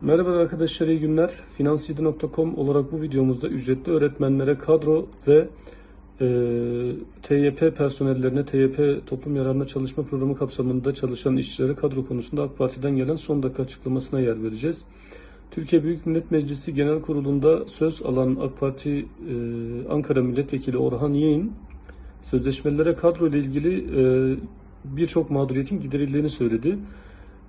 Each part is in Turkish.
Merhaba arkadaşlar, iyi günler. Finans7.com olarak bu videomuzda ücretli öğretmenlere kadro ve e, TYP personellerine, TYP toplum yararına çalışma programı kapsamında çalışan işçilere kadro konusunda AK Parti'den gelen son dakika açıklamasına yer vereceğiz. Türkiye Büyük Millet Meclisi Genel Kurulu'nda söz alan AK Parti e, Ankara Milletvekili Orhan Yeğin, sözleşmelere kadro ile ilgili e, birçok mağduriyetin giderildiğini söyledi.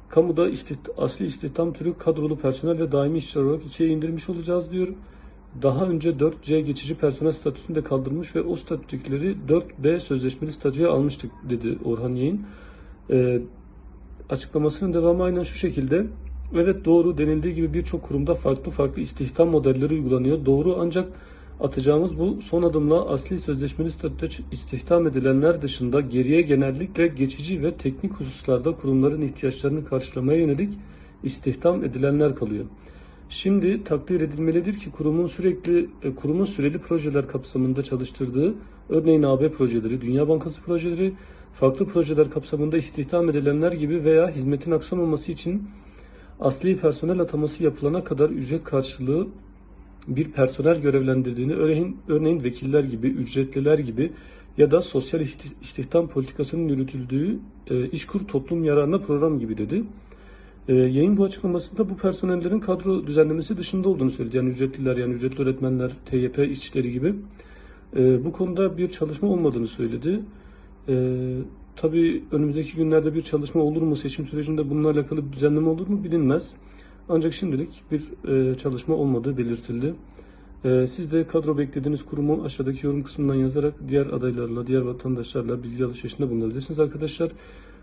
Kamuda istiht- asli istihdam türü kadrolu personel ve daimi işçiler olarak ikiye indirmiş olacağız diyor. Daha önce 4C geçici personel statüsünü de kaldırmış ve o statüdekileri 4B sözleşmeli statüye almıştık dedi Orhan Yeğin. Ee, açıklamasının devamı aynen şu şekilde. Evet doğru denildiği gibi birçok kurumda farklı farklı istihdam modelleri uygulanıyor. Doğru ancak atacağımız bu son adımla asli sözleşmeli statüde istihdam edilenler dışında geriye genellikle geçici ve teknik hususlarda kurumların ihtiyaçlarını karşılamaya yönelik istihdam edilenler kalıyor. Şimdi takdir edilmelidir ki kurumun sürekli e, kurumun süreli projeler kapsamında çalıştırdığı örneğin AB projeleri, Dünya Bankası projeleri, farklı projeler kapsamında istihdam edilenler gibi veya hizmetin aksamaması için asli personel ataması yapılana kadar ücret karşılığı bir personel görevlendirdiğini örneğin, örneğin vekiller gibi, ücretliler gibi ya da sosyal istihdam politikasının yürütüldüğü e, işkur toplum yararına program gibi dedi. E, yayın bu açıklamasında bu personellerin kadro düzenlemesi dışında olduğunu söyledi. Yani ücretliler, yani ücretli öğretmenler, TYP işçileri gibi. E, bu konuda bir çalışma olmadığını söyledi. E, tabii önümüzdeki günlerde bir çalışma olur mu, seçim sürecinde bununla alakalı bir düzenleme olur mu bilinmez. Ancak şimdilik bir e, çalışma olmadığı belirtildi. E, siz de kadro beklediğiniz kurumu aşağıdaki yorum kısmından yazarak diğer adaylarla, diğer vatandaşlarla bilgi alışverişinde bulunabilirsiniz arkadaşlar.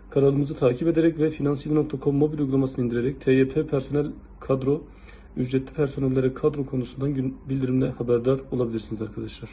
Kanalımızı takip ederek ve finansiv.com mobil uygulamasını indirerek TYP personel kadro, ücretli personellere kadro konusundan bildirimle haberdar olabilirsiniz arkadaşlar.